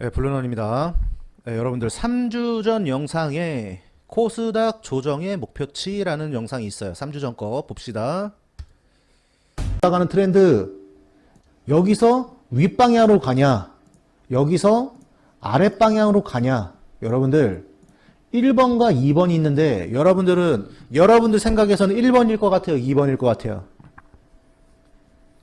네, 블루넌입니다. 네, 여러분들 3주 전 영상에 코스닥 조정의 목표치라는 영상이 있어요. 3주 전 거 봅시다. 나가는 트렌드 여기서 윗방향으로 가냐 여기서 아랫방향으로 가냐 여러분들 1번과 2번이 있는데 여러분들은 여러분들 생각에서는 1번일 것 같아요 2번일 것 같아요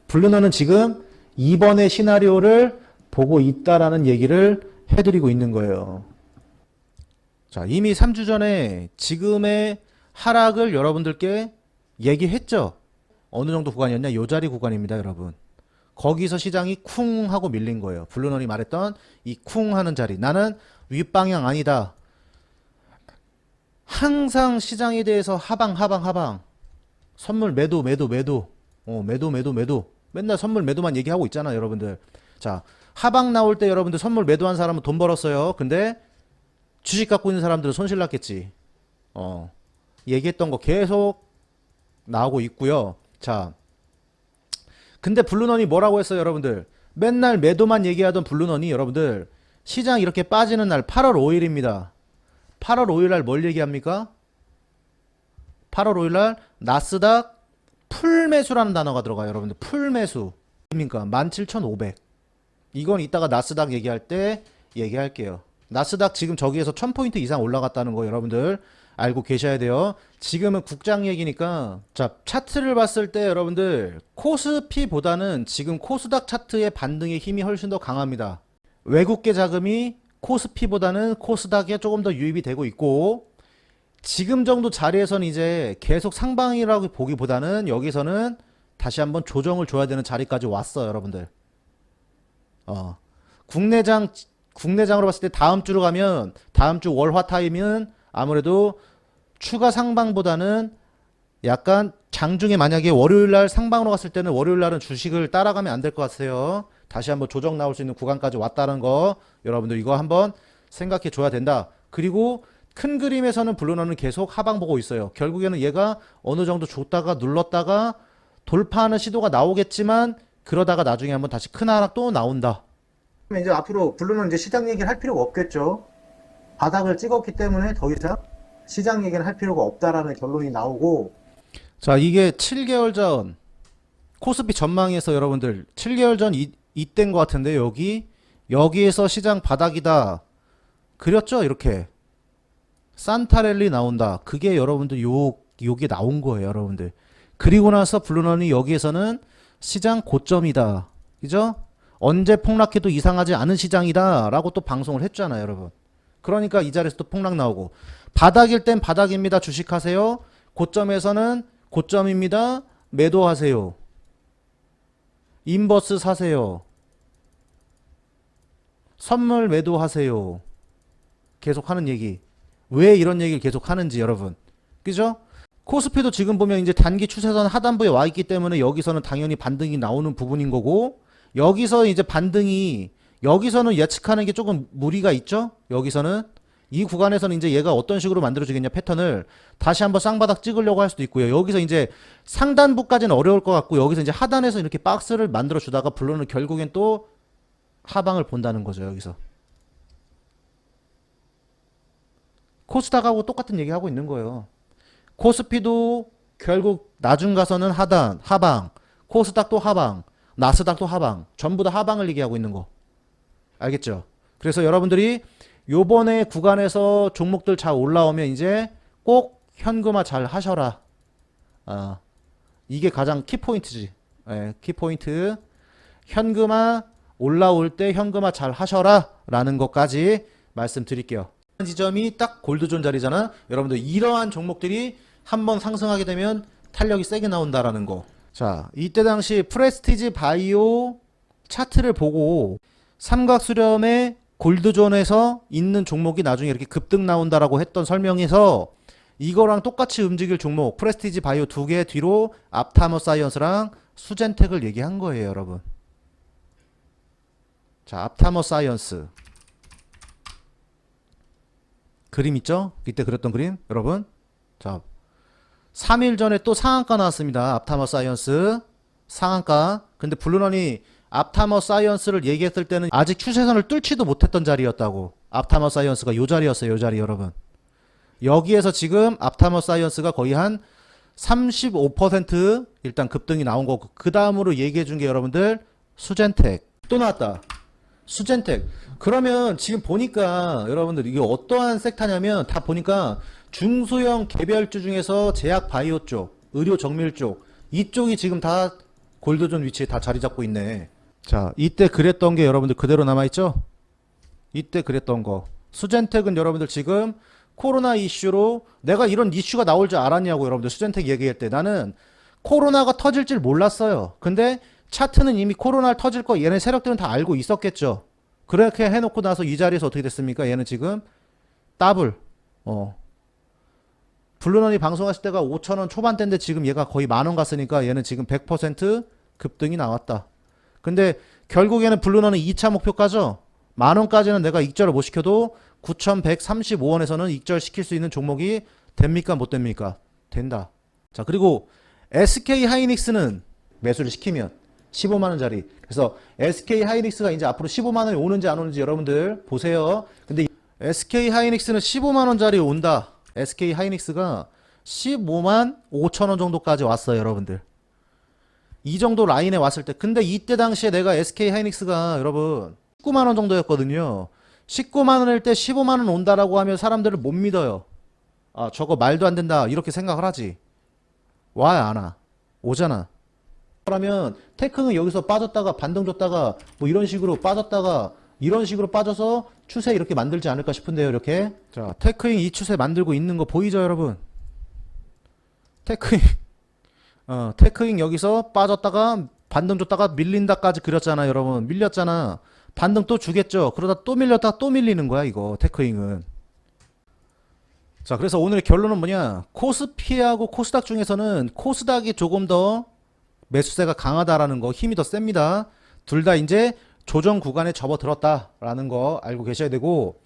블루너는 지금 2번의 시나리오를 보고 있다라는 얘기를 해드리고 있는 거예요. 자, 이미 3주 전에 지금의 하락을 여러분들께 얘기했죠? 어느 정도 구간이었냐? 요 자리 구간입니다, 여러분. 거기서 시장이 쿵 하고 밀린 거예요. 블루넌이 말했던 이 쿵 하는 자리. 나는 윗방향 아니다. 항상 시장에 대해서 하방, 하방, 하방. 선물 매도, 매도, 매도. 어, 매도, 매도, 매도. 맨날 선물 매도만 얘기하고 있잖아, 여러분들. 자, 하방 나올 때 여러분들 선물 매도한 사람은 돈 벌었어요. 근데 주식 갖고 있는 사람들은 손실 났겠지. 어. 얘기했던 거 계속 나오고 있고요. 자. 근데 블루넌이 뭐라고 했어요, 여러분들? 맨날 매도만 얘기하던 블루넌이 여러분들 시장 이렇게 빠지는 날 8월 5일입니다. 8월 5일 날 뭘 얘기합니까? 8월 5일 날 나스닥 풀매수라는 단어가 들어가요, 여러분들. 풀매수. 입니까? 17,500. 이건 이따가 나스닥 얘기할 때 얘기할게요. 나스닥 지금 저기에서 1000포인트 이상 올라갔다는 거 여러분들 알고 계셔야 돼요. 지금은 국장 얘기니까 자, 차트를 봤을 때 여러분들 코스피보다는 지금 코스닥 차트의 반등의 힘이 훨씬 더 강합니다. 외국계 자금이 코스피보다는 코스닥에 조금 더 유입이 되고 있고 지금 정도 자리에서는 이제 계속 상방이라고 보기보다는 여기서는 다시 한번 조정을 줘야 되는 자리까지 왔어, 여러분들. 어. 국내장 국내장으로 봤을 때 다음 주로 가면 다음 주 월화 타임은 아무래도 추가 상방보다는 약간 장중에 만약에 월요일 날 상방으로 갔을 때는 월요일 날은 주식을 따라가면 안 될 것 같아요. 다시 한번 조정 나올 수 있는 구간까지 왔다는 거 여러분들 이거 한번 생각해 줘야 된다. 그리고 큰 그림에서는 블루너는 계속 하방 보고 있어요. 결국에는 얘가 어느 정도 줬다가 눌렀다가 돌파하는 시도가 나오겠지만 그러다가 나중에 한번 다시 큰 하락 또 나온다. 이제 앞으로 블루는 이제 시장 얘기를 할 필요가 없겠죠. 바닥을 찍었기 때문에 더 이상 시장 얘기를 할 필요가 없다라는 결론이 나오고. 자, 이게 7개월 전 코스피 전망에서 여러분들 7개월 전 이, 이때인 것 같은데 여기 여기에서 시장 바닥이다. 그렸죠? 이렇게. 산타랠리 나온다. 그게 여러분들 요 요게 나온 거예요 여러분들. 그리고 나서 블루넌이 여기에서는 시장 고점이다 그죠 언제 폭락해도 이상하지 않은 시장이다 라고 또 방송을 했잖아요 여러분 그러니까 이 자리에서 또 폭락 나오고 바닥일 땐 바닥입니다 주식하세요 고점에서는 고점입니다. 매도하세요. 인버스 사세요. 선물 매도하세요. 계속 하는 얘기. 왜 이런 얘기를 계속 하는지 여러분. 그죠? 코스피도 지금 보면 이제 단기 추세선 하단부에 와 있기 때문에 여기서는 당연히 반등이 나오는 부분인 거고 여기서 이제 반등이 여기서는 예측하는 게 조금 무리가 있죠? 여기서는 이 구간에서는 이제 얘가 어떤 식으로 만들어지겠냐 패턴을 다시 한번 쌍바닥 찍으려고 할 수도 있고요. 여기서 이제 상단부까지는 어려울 것 같고 여기서 이제 하단에서 이렇게 박스를 만들어 주다가 블루는 결국엔 또 하방을 본다는 거죠. 여기서 코스닥하고 똑같은 얘기 하고 있는 거예요. 코스피도 결국 나중 가서는 하단, 하방, 코스닥도 하방, 나스닥도 하방, 전부 다 하방을 얘기하고 있는 거. 알겠죠? 그래서 여러분들이 요번에 구간에서 종목들 잘 올라오면 이제 꼭 현금화 잘 하셔라. 아, 이게 가장 키포인트지. 예, 키포인트. 현금화 올라올 때 현금화 잘 하셔라. 라는 것까지 말씀드릴게요. 지점이 딱 골드존 자리잖아. 여러분들 이러한 종목들이 한번 상승하게 되면 탄력이 세게 나온다라는 거. 자, 이때 당시 프레스티지 바이오 차트를 보고 삼각수렴의 골드존에서 있는 종목이 나중에 이렇게 급등 나온다라고 했던 설명에서 이거랑 똑같이 움직일 종목 프레스티지 바이오 두 개 뒤로 앞타머 사이언스랑 수젠텍을 얘기한 거예요, 여러분. 자, 앞타머 사이언스. 그림 있죠? 이때 그렸던 그림, 여러분. 자, 3일 전에 또 상한가 나왔습니다. 앞타머 사이언스 상한가. 근데 블루런이 앞타머 사이언스를 얘기했을 때는 아직 추세선을 뚫지도 못했던 자리였다고. 앞타머 사이언스가 요 자리였어요, 요 자리 여러분. 여기에서 지금 앞타머 사이언스가 거의 한 35% 일단 급등이 나온 거고 그 다음으로 얘기해 준 게 여러분들 수젠텍 또 나왔다. 수젠텍. 그러면 지금 보니까 여러분들 이게 어떠한 섹터냐면 다 보니까 중소형 개별주 중에서 제약 바이오 쪽, 의료 정밀 쪽 이쪽이 지금 다 골드존 위치에 다 자리 잡고 있네. 자, 이때 그랬던 게 여러분들 그대로 남아 있죠? 이때 그랬던 거. 수젠텍은 여러분들 지금 코로나 이슈로 내가 이런 이슈가 나올 줄 알았냐고 여러분들 수젠텍 얘기할 때 나는 코로나가 터질 줄 몰랐어요. 근데 차트는 이미 코로나를 터질 거 얘네 세력들은 다 알고 있었겠죠. 그렇게 해놓고 나서 이 자리에서 어떻게 됐습니까? 얘는 지금 더블. 어. 블루넌이 방송했을 때가 5천원 초반대인데 지금 얘가 거의 만원 갔으니까 얘는 지금 100% 급등이 나왔다. 근데 결국에는 블루넌은 2차 목표가죠. 만 원까지는 내가 익절을 못 시켜도 9,135원에서는 익절 시킬 수 있는 종목이 됩니까? 못 됩니까? 된다. 자, 그리고 SK 하이닉스는 매수를 시키면 15만 원짜리. 그래서 SK 하이닉스가 이제 앞으로 15만 원이 오는지 안 오는지 여러분들 보세요. 근데 이 SK 하이닉스는 15만 원짜리 온다. SK 하이닉스가 15만 5천 원 정도까지 왔어요, 여러분들. 이 정도 라인에 왔을 때 근데 이때 당시에 내가 SK 하이닉스가 여러분 19만 원 정도였거든요. 19만 원일 때 15만 원 온다라고 하면 사람들을 못 믿어요. 아, 저거 말도 안 된다. 이렇게 생각을 하지. 와야 안 와. 오잖아. 그러면 테크는 여기서 빠졌다가 반등 줬다가 뭐 이런 식으로 빠졌다가 이런 식으로 빠져서 추세 이렇게 만들지 않을까 싶은데요, 이렇게. 자, 테크잉 이 추세 만들고 있는 거 보이죠, 여러분? 테크잉 어, 테크잉 여기서 빠졌다가 반등 줬다가 밀린다까지 그렸잖아, 여러분. 밀렸잖아. 반등 또 주겠죠. 그러다 또 밀렸다가 또 밀리는 거야, 이거. 테크잉은. 자, 그래서 오늘의 결론은 뭐냐? 코스피하고 코스닥 중에서는 코스닥이 조금 더 매수세가 강하다라는 거, 힘이 더 셉니다. 둘 다 이제 조정 구간에 접어들었다라는 거 알고 계셔야 되고,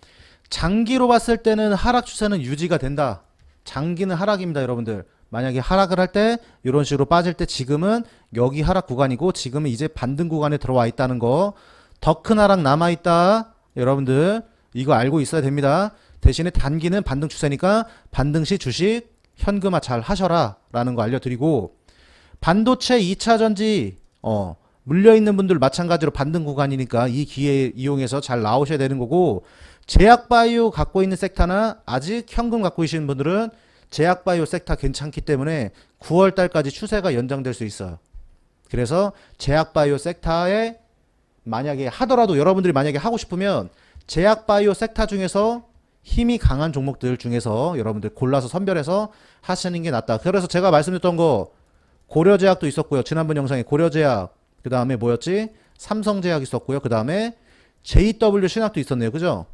장기로 봤을 때는 하락 추세는 유지가 된다. 장기는 하락입니다, 여러분들. 만약에 하락을 할 때 이런 식으로 빠질 때 지금은 여기 하락 구간이고 지금은 이제 반등 구간에 들어와 있다는 거. 더 큰 하락 남아 있다. 여러분들 이거 알고 있어야 됩니다. 대신에 단기는 반등 추세니까 반등 시 주식 현금화 잘 하셔라 라는 거 알려드리고 반도체 2차 전지 어 물려 있는 분들 마찬가지로 반등 구간이니까 이 기회 이용해서 잘 나오셔야 되는 거고 제약 바이오 갖고 있는 섹터나 아직 현금 갖고 계시는 분들은 제약 바이오 섹터 괜찮기 때문에 9월 달까지 추세가 연장될 수 있어요. 그래서 제약 바이오 섹터에 만약에 하더라도 여러분들이 만약에 하고 싶으면 제약 바이오 섹터 중에서 힘이 강한 종목들 중에서 여러분들 골라서 선별해서 하시는 게 낫다. 그래서 제가 말씀드렸던 거 고려제약도 있었고요. 지난번 영상에 고려제약, 그 다음에 뭐였지? 삼성제약 있었고요. 그 다음에 JW 신학도 있었네요. 그죠?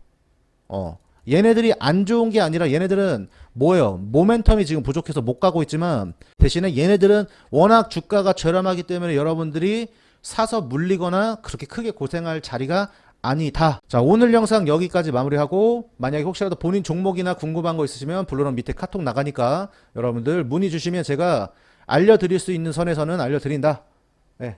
어. 얘네들이 안 좋은 게 아니라 얘네들은 뭐예요? 모멘텀이 지금 부족해서 못 가고 있지만 대신에 얘네들은 워낙 주가가 저렴하기 때문에 여러분들이 사서 물리거나 그렇게 크게 고생할 자리가 아니다. 자, 오늘 영상 여기까지 마무리하고 만약에 혹시라도 본인 종목이나 궁금한 거 있으시면 블루런 밑에 카톡 나가니까 여러분들 문의 주시면 제가 알려드릴 수 있는 선에서는 알려드린다. 네.